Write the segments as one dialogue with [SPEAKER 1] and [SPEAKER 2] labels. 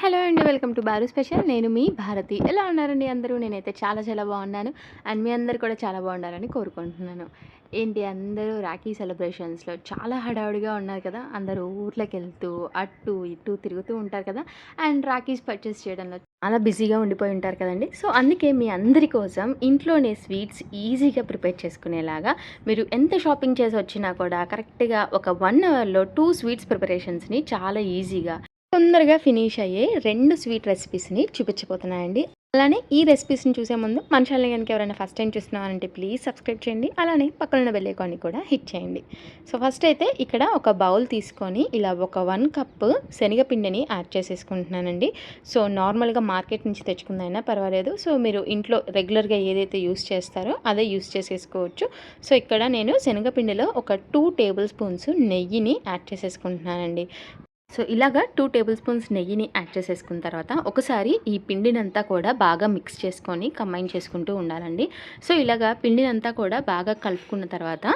[SPEAKER 1] Hello అండి welcome to bar special. నేను మీ భారతి. ఎలా ఉన్నారండి అందరూ? నేనైతే చాలా చాలా బాగున్నాను. అండ్ మీ అందరు కూడా చాలా బాగుండాలని కోరుకుంటున్నాను. ఏంటి అందరూ రాఖీ సెలబ్రేషన్స్లో చాలా హడావుడిగా ఉన్నారు కదా? అందరూ ఊర్లోకి వెళ్తూ అటు ఇటు తిరుగుతూ ఉంటారు కదా? అండ్ రాఖీస్ పర్చేస్ చేయడంలో చాలా బిజీగా ఉండిపోయి ఉంటారు కదండి? సో అందుకే మీ అందరి కోసం ఇంట్లోనే స్వీట్స్ ఈజీగా ప్రిపేర్ చేసుకునేలాగా మీరు ఎంత షాపింగ్ చేసి వచ్చినా కూడా కరెక్ట్గా ఒక వన్ అవర్లో టూ స్వీట్స్ ప్రిపరేషన్స్ని చాలా ఈజీగా తొందరగా ఫినిష్ అయ్యే రెండు స్వీట్ రెసిపీస్ని చూపించబోతున్నాయండి అలానే ఈ రెసిపీస్ని చూసే ముందు మన ఛానల్ కనుక ఎవరైనా ఫస్ట్ టైం చూస్తున్నారంటే ప్లీజ్ సబ్స్క్రైబ్ చేయండి. అలానే పక్కన బెల్ ఐకాన్ని కూడా హిట్ చేయండి. సో ఫస్ట్ అయితే ఇక్కడ ఒక బౌల్ తీసుకొని ఇలా ఒక వన్ కప్ శనగపిండిని యాడ్ చేసేసుకుంటున్నానండి. సో నార్మల్గా మార్కెట్ నుంచి తెచ్చుకుందైనా పర్వాలేదు. సో మీరు ఇంట్లో రెగ్యులర్గా ఏదైతే యూస్ చేస్తారో అదే యూస్ చేసేసుకోవచ్చు. సో ఇక్కడ నేను శనగపిండిలో ఒక టూ టేబుల్ స్పూన్స్ నెయ్యిని యాడ్ చేసేసుకుంటున్నానండి. సో ఇలాగా టూ టేబుల్ స్పూన్స్ నెయ్యిని యాడ్ చేసేసుకున్న తర్వాత ఒకసారి ఈ పిండినంతా కూడా బాగా మిక్స్ చేసుకొని కంబైన్ చేసుకుంటూ ఉండాలండి. సో ఇలాగా పిండినంతా కూడా బాగా కలుపుకున్న తర్వాత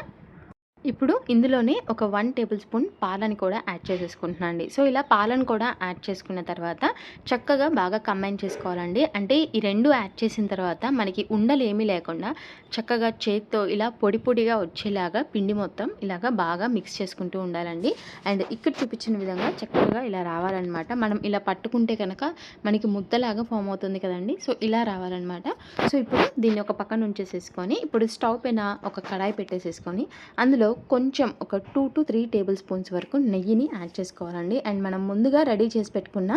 [SPEAKER 1] ఇప్పుడు ఇందులోనే ఒక వన్ టేబుల్ స్పూన్ పాలని కూడా యాడ్ చేసేసుకుంటున్నాండి సో ఇలా పాలను కూడా యాడ్ చేసుకున్న తర్వాత చక్కగా బాగా కంబైన్ చేసుకోవాలండి. అంటే ఈ రెండు యాడ్ చేసిన తర్వాత మనకి ఉండలేమీ లేకుండా చక్కగా చేత్తో ఇలా పొడి పొడిగా వచ్చేలాగా పిండి మొత్తం ఇలాగా బాగా మిక్స్ చేసుకుంటూ ఉండాలండి. అండ్ ఇక్కడ చూపించిన విధంగా చక్కగా ఇలా రావాలన్నమాట. మనం ఇలా పట్టుకుంటే కనుక మనకి ముద్దలాగా ఫామ్ అవుతుంది కదండి. సో ఇలా రావాలన్నమాట. సో ఇప్పుడు దీన్ని ఒక పక్కన ఉంచేసేసుకొని ఇప్పుడు స్టవ్ పైన ఒక కడాయి పెట్టేసేసుకొని అందులో కొంచెం ఒక two to three tablespoons వరకు నెయ్యిని యాడ్ చేసుకోవాలండి. అండ్ మనం ముందుగా రెడీ చేసి పెట్టుకున్న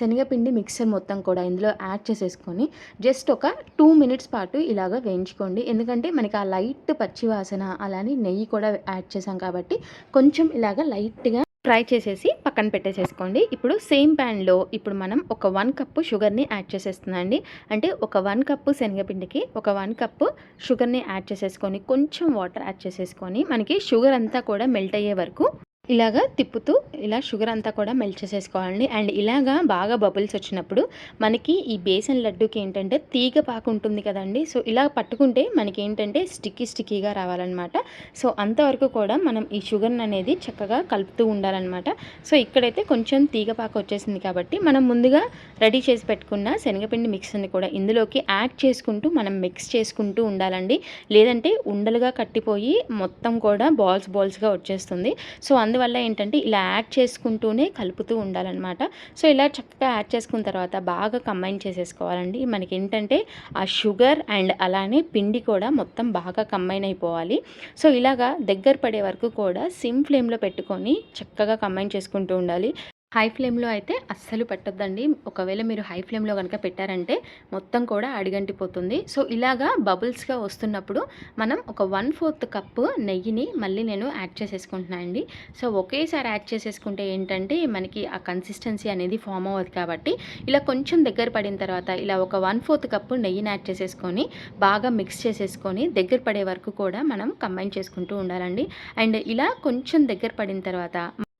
[SPEAKER 1] శనగపిండి మిక్సర్ మొత్తం కూడా ఇందులో యాడ్ చేసేసుకొని జస్ట్ ఒక టూ మినిట్స్ పాటు ఇలాగ వేయించుకోండి. ఎందుకంటే మనకి ఆ లైట్ పచ్చి వాసన అలానే నెయ్యి కూడా యాడ్ చేసాం కాబట్టి కొంచెం ఇలాగ లైట్గా ఫ్రై చేసేసి పక్కన పెట్టేసేసుకోండి. ఇప్పుడు సేమ్ ప్యాన్లో ఇప్పుడు మనం ఒక వన్ కప్పు షుగర్ని యాడ్ చేసేస్తున్నాండి అంటే ఒక వన్ కప్పు శనగపిండికి ఒక వన్ కప్పు షుగర్ని యాడ్ చేసేసుకొని కొంచెం వాటర్ యాడ్ చేసేసుకొని మనకి షుగర్ అంతా కూడా మెల్ట్ అయ్యే వరకు ఇలాగా తిప్పుతూ ఇలా షుగర్ అంతా కూడా మెల్ట్ చేసేసుకోవాలండి. అండ్ ఇలాగా బాగా బబుల్స్ వచ్చినప్పుడు మనకి ఈ బేసన్ లడ్డూకి ఏంటంటే తీగ పాకు ఉంటుంది కదండి. సో ఇలా పట్టుకుంటే మనకి ఏంటంటే స్టిక్కీ స్టిక్కీగా రావాలన్నమాట. సో అంతవరకు కూడా మనం ఈ షుగర్ని అనేది చక్కగా కలుపుతూ ఉండాలన్నమాట. సో ఇక్కడైతే కొంచెం తీగ పాకు వచ్చేసింది కాబట్టి మనం ముందుగా రెడీ చేసి పెట్టుకున్న శనగపిండి మిక్స్ని కూడా ఇందులోకి యాడ్ చేసుకుంటూ మనం మిక్స్ చేసుకుంటూ ఉండాలండి. లేదంటే ఉండలుగా కట్టిపోయి మొత్తం కూడా బాల్స్ బాల్స్గా వచ్చేస్తుంది. సో అందు అందువల్ల ఏంటంటే ఇలా యాడ్ చేసుకుంటూనే కలుపుతూ ఉండాలన్నమాట. సో ఇలా చక్కగా యాడ్ చేసుకున్న తర్వాత బాగా కంబైన్ చేసేసుకోవాలండి. మనకి ఏంటంటే ఆ షుగర్ అండ్ అలానే పిండి కూడా మొత్తం బాగా కంబైన్ అయిపోవాలి. సో ఇలాగా దగ్గర పడే వరకు కూడా సిమ్ ఫ్లేమ్లో పెట్టుకొని చక్కగా కంబైన్ చేసుకుంటూ ఉండాలి. హై ఫ్లేమ్లో అయితే అస్సలు పెట్టద్దండి. ఒకవేళ మీరు హై ఫ్లేమ్లో కనుక పెట్టారంటే మొత్తం కూడా అడిగంటిపోతుంది. సో ఇలాగా బబుల్స్గా వస్తున్నప్పుడు మనం ఒక వన్ ఫోర్త్ కప్పు నెయ్యిని మళ్ళీ నేను యాడ్ చేసేసుకుంటున్నాను అండి. సో ఒకేసారి యాడ్ చేసేసుకుంటే ఏంటంటే మనకి ఆ కన్సిస్టెన్సీ అనేది ఫామ్ అవ్వదు కాబట్టి ఇలా కొంచెం దగ్గర పడిన తర్వాత ఇలా ఒక వన్ ఫోర్త్ కప్పు నెయ్యిని యాడ్ చేసేసుకొని బాగా మిక్స్ చేసేసుకొని దగ్గర పడే వరకు కూడా మనం కంబైన్ చేసుకుంటూ ఉండాలండి. అండ్ ఇలా కొంచెం దగ్గర పడిన తర్వాత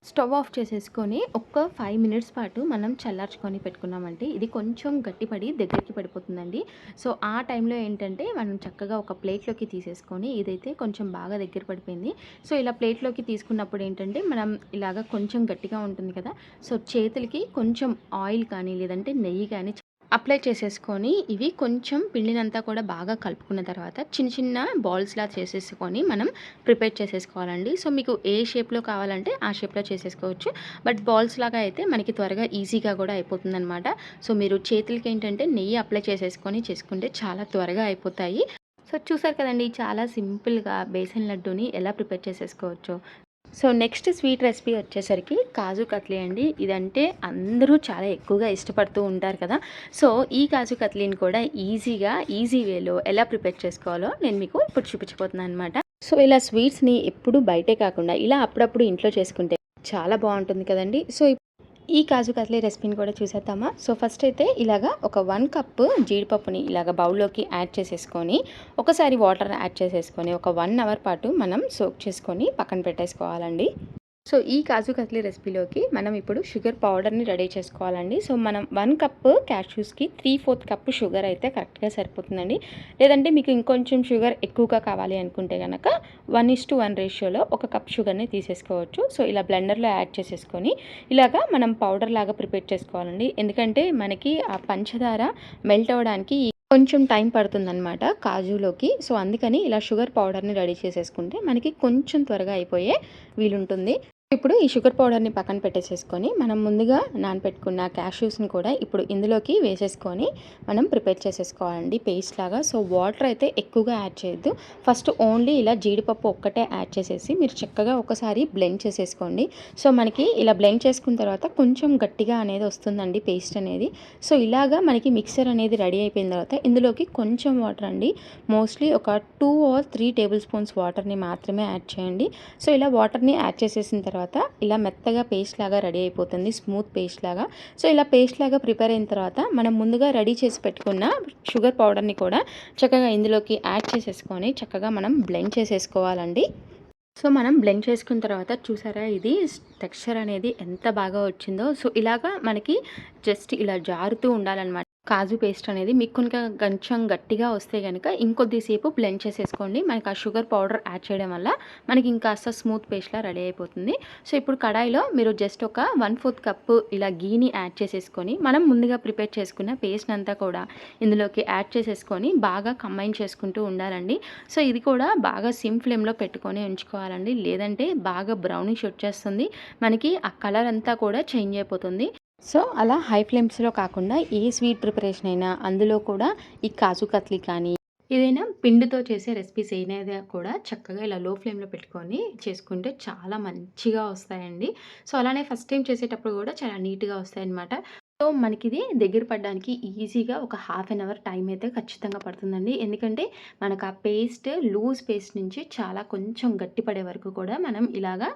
[SPEAKER 1] స్టవ్ ఆఫ్ చేసేసుకొని ఒక్క ఫైవ్ మినిట్స్ పాటు మనం చల్లార్చుకొని పెట్టుకున్నామంటే ఇది కొంచెం గట్టిపడి దగ్గరికి పడిపోతుందండి. సో ఆ టైంలో ఏంటంటే మనం చక్కగా ఒక ప్లేట్లోకి తీసేసుకొని ఇదైతే కొంచెం బాగా దగ్గర పడిపోయింది. సో ఇలా ప్లేట్లోకి తీసుకున్నప్పుడు ఏంటంటే మనం ఇలాగ కొంచెం గట్టిగా ఉంటుంది కదా సో చేతులకి కొంచెం ఆయిల్ కానీ లేదంటే నెయ్యి కానీ అప్లై చేసేసుకొని ఇవి కొంచెం పిండినంతా కూడా బాగా కలుపుకున్న తర్వాత చిన్న చిన్న బాల్స్లా చేసేసుకొని మనం ప్రిపేర్ చేసేసుకోవాలండి. సో మీకు ఏ షేప్లో కావాలంటే ఆ షేప్లో చేసేసుకోవచ్చు. బట్ బాల్స్ లాగా అయితే మనకి త్వరగా ఈజీగా కూడా అయిపోతుందన్నమాట. సో మీరు చేతులకి ఏంటంటే నెయ్యి అప్లై చేసేసుకొని చేసుకుంటే చాలా త్వరగా అయిపోతాయి. సో చూసారు కదండి చాలా సింపుల్గా బేసన్ లడ్డూని ఎలా ప్రిపేర్ చేసేసుకోవచ్చు. సో నెక్స్ట్ స్వీట్ రెసిపీ వచ్చేసరికి కాజు కత్లీ అండి. ఇదంటే అందరూ చాలా ఎక్కువగా ఇష్టపడుతూ ఉంటారు కదా. సో ఈ కాజు కత్లీని కూడా ఈజీగా ఈజీ వేలో ఎలా ప్రిపేర్ చేసుకోవాలో నేను మీకు ఇప్పుడు చూపించబోతున్నాను అనమాట సో ఇలా స్వీట్స్ని ఎప్పుడు బయటే కాకుండా ఇలా అప్పుడప్పుడు ఇంట్లో చేసుకుంటే చాలా బాగుంటుంది కదండి. సో ఈ కాజు కత్లీ రెసిపీని కూడా చూసేద్దామా? సో ఫస్ట్ అయితే ఇలాగా ఒక వన్ కప్ జీడిపప్పుని ఇలాగ బౌల్లోకి యాడ్ చేసేసుకొని ఒకసారి వాటర్ యాడ్ చేసేసుకొని ఒక వన్ అవర్ పాటు మనం సోక్ చేసుకొని పక్కన పెట్టేసుకోవాలండి. సో ఈ కాజు కత్లీ రెసిపీలోకి మనం ఇప్పుడు షుగర్ పౌడర్ని రెడీ చేసుకోవాలండి. సో మనం వన్ కప్ క్యాష్యూస్కి త్రీ ఫోర్త్ కప్ షుగర్ అయితే కరెక్ట్గా సరిపోతుందండి. లేదంటే మీకు ఇంకొంచెం షుగర్ ఎక్కువగా కావాలి అనుకుంటే కనుక వన్ ఇస్ టు వన్ రేషియోలో ఒక కప్ షుగర్ని తీసేసుకోవచ్చు. సో ఇలా బ్లెండర్లో యాడ్ చేసేసుకొని ఇలాగా మనం పౌడర్ లాగా ప్రిపేర్ చేసుకోవాలండి. ఎందుకంటే మనకి ఆ పంచదార మెల్ట్ అవ్వడానికి కొంచెం టైం పడుతుందన్నమాట కాజులోకి. సో అందుకని ఇలా షుగర్ పౌడర్ని రెడీ చేసేసుకుంటే మనకి కొంచెం త్వరగా అయిపోయే వీలుంటుంది. ఇప్పుడు ఈ షుగర్ పౌడర్ని పక్కన పెట్టేసేసుకొని మనం ముందుగా నానపెట్టుకున్న క్యాష్యూస్ని కూడా ఇప్పుడు ఇందులోకి వేసేసుకొని మనం ప్రిపేర్ చేసేసుకోవాలండి పేస్ట్ లాగా. సో వాటర్ అయితే ఎక్కువగా యాడ్ చేయొద్దు. ఫస్ట్ ఓన్లీ ఇలా జీడిపప్పు ఒక్కటే యాడ్ చేసేసి మీరు చక్కగా ఒకసారి బ్లెండ్ చేసేసుకోండి. సో మనకి ఇలా బ్లెండ్ చేసుకున్న తర్వాత కొంచెం గట్టిగా అనేది వస్తుందండి పేస్ట్ అనేది. సో ఇలాగా మనకి మిక్సర్ అనేది రెడీ అయిపోయిన తర్వాత ఇందులోకి కొంచెం వాటర్ అండి. మోస్ట్లీ ఒక two or three tablespoons వాటర్ని మాత్రమే యాడ్ చేయండి. సో ఇలా వాటర్ని యాడ్ చేసేసిన తర్వాత తర్వాత ఇలా మెత్తగా పేస్ట్ లాగా రెడీ అయిపోతుంది స్మూత్ పేస్ట్ లాగా. సో ఇలా పేస్ట్ లాగా ప్రిపేర్ అయిన తర్వాత మనం ముందుగా రెడీ చేసి పెట్టుకున్న షుగర్ పౌడర్ని కూడా చక్కగా ఇందులోకి యాడ్ చేసేసుకొని చక్కగా మనం బ్లెండ్ చేసేసుకోవాలండి. సో మనం బ్లెండ్ చేసుకున్న తర్వాత చూసారా ఇది టెక్స్చర్ అనేది ఎంత బాగా వచ్చిందో. సో ఇలాగా మనకి జస్ట్ ఇలా జారుతూ ఉండాలన్నమాట. కాజు పేస్ట్ అనేది మీకు కనుక కొంచెం గట్టిగా వస్తే కనుక ఇంకొద్దిసేపు బ్లెండ్ చేసేసుకోండి. మనకి ఆ షుగర్ పౌడర్ యాడ్ చేయడం వల్ల మనకి ఇంకాస్త స్మూత్ పేస్ట్లా రెడీ అయిపోతుంది. సో ఇప్పుడు కడాయిలో మీరు జస్ట్ ఒక వన్ ఫోర్త్ కప్పు ఇలా గీని యాడ్ చేసేసుకొని మనం ముందుగా ప్రిపేర్ చేసుకున్న పేస్ట్ అంతా కూడా ఇందులోకి యాడ్ చేసేసుకొని బాగా కంబైన్ చేసుకుంటూ ఉండాలండి. సో ఇది కూడా బాగా సిమ్ ఫ్లేమ్లో పెట్టుకొని ఉంచుకోవాలండి. లేదంటే బాగా బ్రౌనిష్ వచ్చేస్తుంది. మనకి ఆ కలర్ అంతా కూడా చేంజ్ అయిపోతుంది. సో అలా హై ఫ్లేమ్స్లో కాకుండా ఏ స్వీట్ ప్రిపరేషన్ అయినా అందులో కూడా ఈ కాజు కత్లీ కానీ ఏదైనా పిండితో చేసే రెసిపీస్ ఏదైనా కూడా చక్కగా ఇలా లో ఫ్లేమ్లో పెట్టుకొని చేసుకుంటే చాలా మంచిగా వస్తాయండి. సో అలానే ఫస్ట్ టైం చేసేటప్పుడు కూడా చాలా నీట్గా వస్తాయన్నమాట. సో మనకిది దగ్గర పడడానికి ఈజీగా ఒక హాఫ్ అన్ అవర్ టైం అయితే ఖచ్చితంగా పడుతుందండి. ఎందుకంటే మనకు ఆ పేస్ట్ లూజ్ పేస్ట్ నుంచి చాలా కొంచెం గట్టి పడే వరకు కూడా మనం ఇలాగా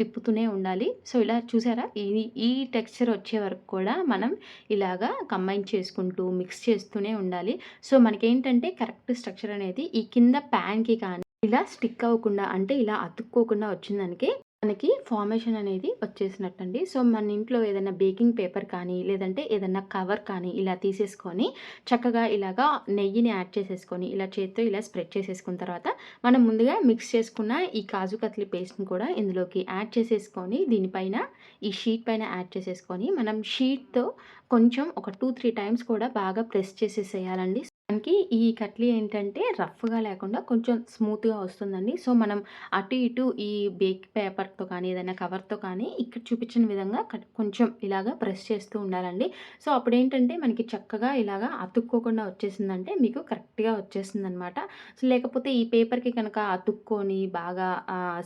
[SPEAKER 1] తిప్పుతూనే ఉండాలి. సో ఇలా చూసారా? ఈ ఈ టెక్స్చర్ వచ్చే వరకు కూడా మనం ఇలాగా కంబైన్ చేసుకుంటూ మిక్స్ చేస్తూనే ఉండాలి. సో మనకేంటంటే కరెక్ట్ స్ట్రక్చర్ అనేది ఈ కింద ప్యాన్కి కానీ ఇలా స్టిక్ అవ్వకుండా అంటే ఇలా అతుక్కోకుండా వచ్చిందానికి మనకి ఫార్మేషన్ అనేది వచ్చేసినట్టండి. సో మన ఇంట్లో ఏదైనా బేకింగ్ పేపర్ కానీ లేదంటే ఏదైనా కవర్ కానీ ఇలా తీసేసుకొని చక్కగా ఇలాగా నెయ్యిని యాడ్ చేసేసుకొని ఇలా చేత్తో ఇలా స్ప్రెడ్ చేసేసుకున్న తర్వాత మనం ముందుగా మిక్స్ చేసుకున్న ఈ కాజు కత్లీ పేస్ట్ని కూడా ఇందులోకి యాడ్ చేసేసుకొని దీనిపైన ఈ షీట్ పైన యాడ్ చేసేసుకొని మనం షీట్తో కొంచెం ఒక టూ త్రీ టైమ్స్ కూడా బాగా ప్రెస్ చేసేసేయాలండి. మనకి ఈ కట్లీ ఏంటంటే రఫ్గా లేకుండా కొంచెం స్మూత్గా వస్తుందండి. సో మనం అటు ఇటు ఈ బేక్ పేపర్తో కానీ ఏదైనా కవర్తో కానీ ఇక్కడ చూపించిన విధంగా కొంచెం ఇలాగా ప్రెస్ చేస్తూ ఉండాలండి. సో అప్పుడు ఏంటంటే మనకి చక్కగా ఇలాగా అతుక్కోకుండా వచ్చేసిందంటే మీకు కరెక్ట్గా వచ్చేసిందనమాట. సో లేకపోతే ఈ పేపర్కి కనుక అతుక్కొని బాగా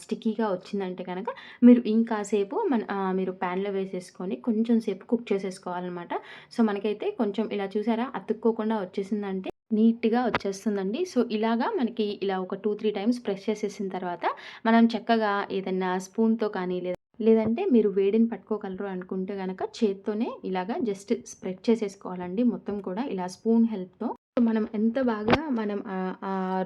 [SPEAKER 1] స్టిక్కీగా వచ్చిందంటే కనుక మీరు ఇంకాసేపు మన మీరు ప్యాన్లో వేసేసుకొని కొంచెం సేపు కుక్ చేసేసుకోవాలన్నమాట సో మనకైతే కొంచెం ఇలా చూసారా? అతుక్కోకుండా వచ్చేసిందంటే నీట్గా వచ్చేస్తుందండి. సో ఇలాగా మనకి ఇలా ఒక టూ త్రీ టైమ్స్ ప్రెస్ చేసేసిన తర్వాత మనం చక్కగా ఏదన్నా స్పూన్తో కానీ లేదా లేదంటే మీరు వేడిని పట్టుకోగలరు అనుకుంటే కనుక చేత్తోనే ఇలాగా జస్ట్ స్ప్రెడ్ చేసేసుకోవాలండి. మొత్తం కూడా ఇలా స్పూన్ హెల్ప్తో మనం ఎంత బాగా మనం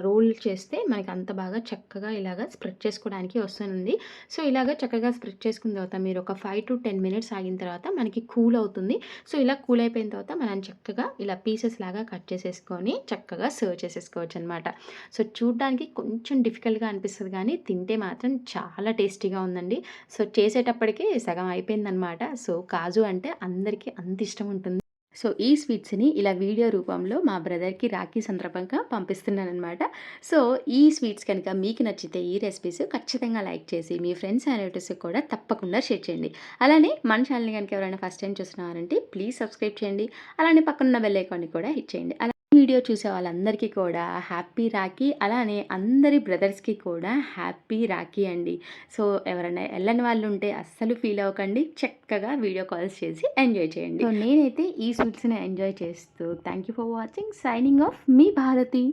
[SPEAKER 1] రోల్ చేస్తే మనకి అంత బాగా చక్కగా ఇలాగ స్ప్రెడ్ చేసుకోవడానికి వస్తుంది సో ఇలాగ చక్కగా స్ప్రెడ్ చేసుకున్న తర్వాత మీరు ఒక ఫైవ్ టు టెన్ మినిట్స్ ఆగిన తర్వాత మనకి కూల్ అవుతుంది. సో ఇలా కూల్ అయిపోయిన తర్వాత మనం చక్కగా ఇలా పీసెస్ లాగా కట్ చేసేసుకొని చక్కగా సర్వ్ చేసేసుకోవచ్చు అనమాట సో చూడడానికి కొంచెం డిఫికల్ట్గా అనిపిస్తుంది కానీ తింటే మాత్రం చాలా టేస్టీగా ఉందండి. సో చేసేటప్పటికి సగం అయిపోయిందనమాట సో కాజు అంటే అందరికీ అంత ఇష్టం ఉంటుంది. సో ఈ స్వీట్స్ని ఇలా వీడియో రూపంలో మా బ్రదర్కి రాఖీ సందర్భంగా పంపిస్తున్నాను అనమాట సో ఈ స్వీట్స్ కనుక మీకు నచ్చితే ఈ రెసిపీస్ ఖచ్చితంగా లైక్ చేసి మీ ఫ్రెండ్స్ అండ్ రిలేటివ్స్కి కూడా తప్పకుండా షేర్ చేయండి. అలానే మన ఛానల్ని కనుక ఎవరైనా ఫస్ట్ టైం చూస్తున్నారంటే ప్లీజ్ సబ్స్క్రైబ్ చేయండి. అలానే పక్కనున్న బెల్ ఐకాన్ని కూడా హిట్ చేయండి. అలా వీడియో చూసే వాళ్ళందరికీ కూడా హ్యాపీ రాఖీ. అలానే అందరి బ్రదర్స్కి కూడా హ్యాపీ రాఖీ అండి. సో ఎవరైనా వెళ్ళని వాళ్ళు ఉంటే అస్సలు ఫీల్ అవ్వకండి. చక్కగా వీడియో కాల్స్ చేసి ఎంజాయ్ చేయండి. సో నేనైతే ఈ స్వీట్స్ని ఎంజాయ్ చేస్తూ thank you for watching. Signing off me Bharati.